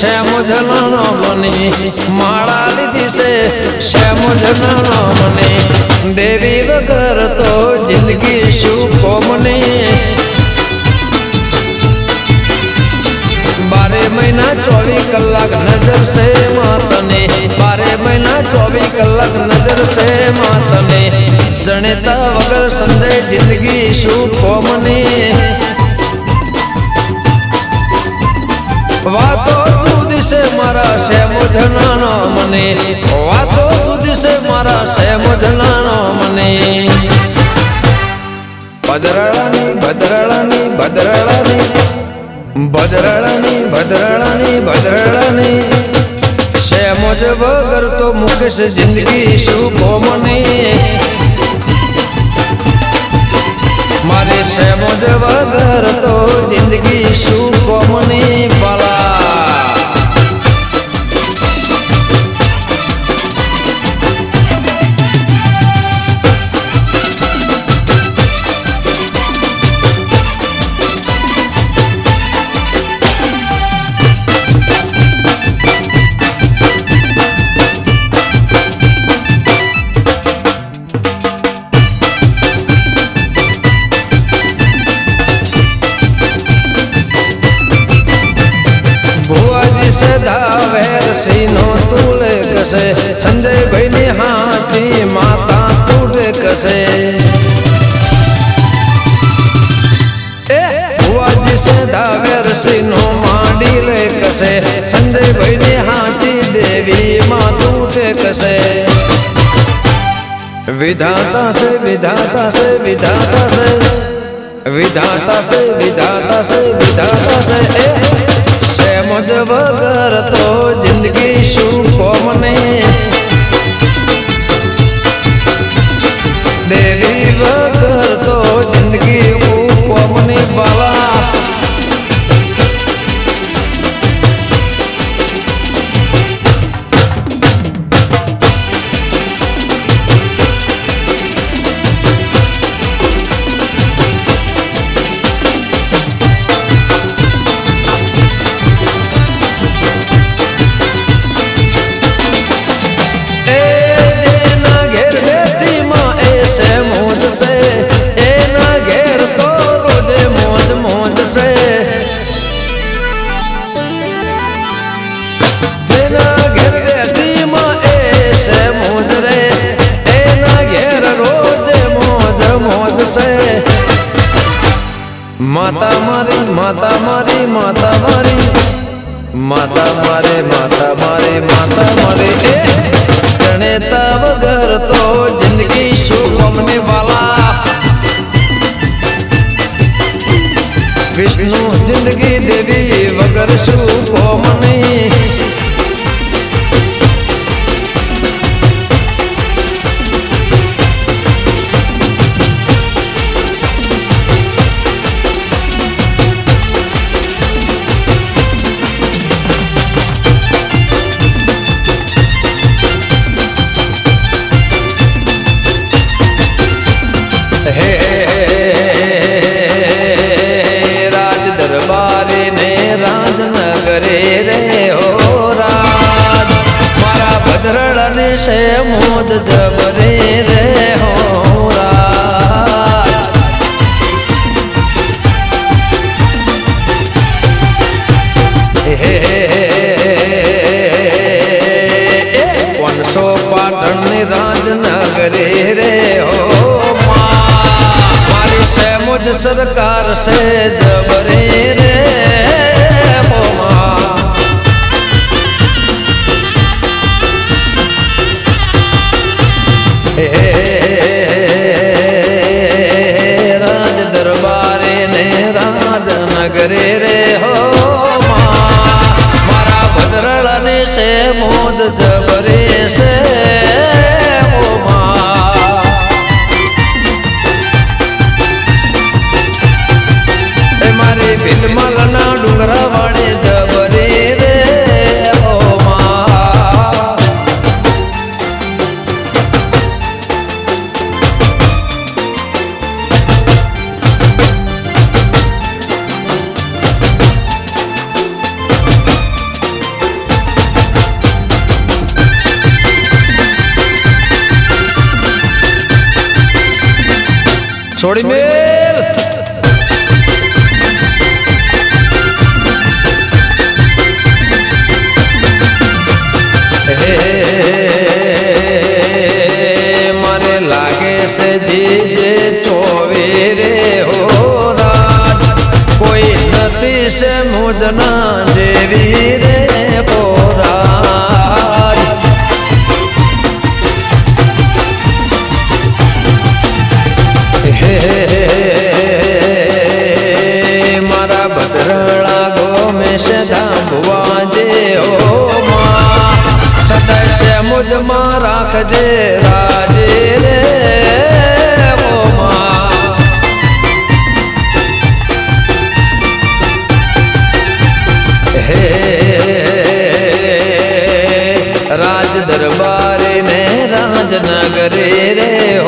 શ્યામજનનો મને. તો જિંદગી શું કોમને? બારે મહિના ચોવીસ કલાક નજર છે માતને. બારે મહિના ચોવીસ કલાક નજર છે માતને જણેતા વગર સંજય જિંદગી શું કોમને વાતો તું દિશે મારા શેમ જનાનો મને વાતો તું દિશે મારા શેમ જનાનો મને ભદ્રળાની ભદ્રળાની ભદ્રળાની ભદ્રળાની ભદ્રળાની ભદ્રળાની શેમોજ વગર તો મુકેશ જિંદગી શું કોમને મારે શેમોજ વગર તો જિંદગી શું ભુવાજી સદા વેરસીનો તુલે કસે સંજયભાઈની હાથી માતા તૂટે કસે એ ભુવાજી સદા વેરસીનો માંડી લે કસે સંજયભાઈની હાથી દેવી માં તૂટે કસે વિધાતા છે વિધાતા છે વિધાતા છે વિધાતા છે વિધાતા છે વિધાતા છે એ સેમજ વગર તો જિંદગી શું કોમને દેવી વગર તો જિંદગી માતા મારી માતા મારી માતા મારી માતા મારે માતા મારે માતા મારે એ જણેતા વગર તો જિંદગી શું ગમને વાલા. વિષ્ણુ જિંદગી દેવી વગર શું કોમની ને છે મોદ જબરે રે હો રાજ હે કોનસો પાટણની રાજનગરે રે હો મારી સેમુજ સરકાર છે દરબારે ને રાજનગરે રે હો મારા ભદ્રળ ને છે મોદ જબરે છે. છોડી મેલ હે મારે લાગે છે જીજે ચોવી રે હો રાજ કોઈ નથી છે મુજના જેવી રે રાખજે રાજે રે હે રાજ દરબારે ને રાજનગરે રે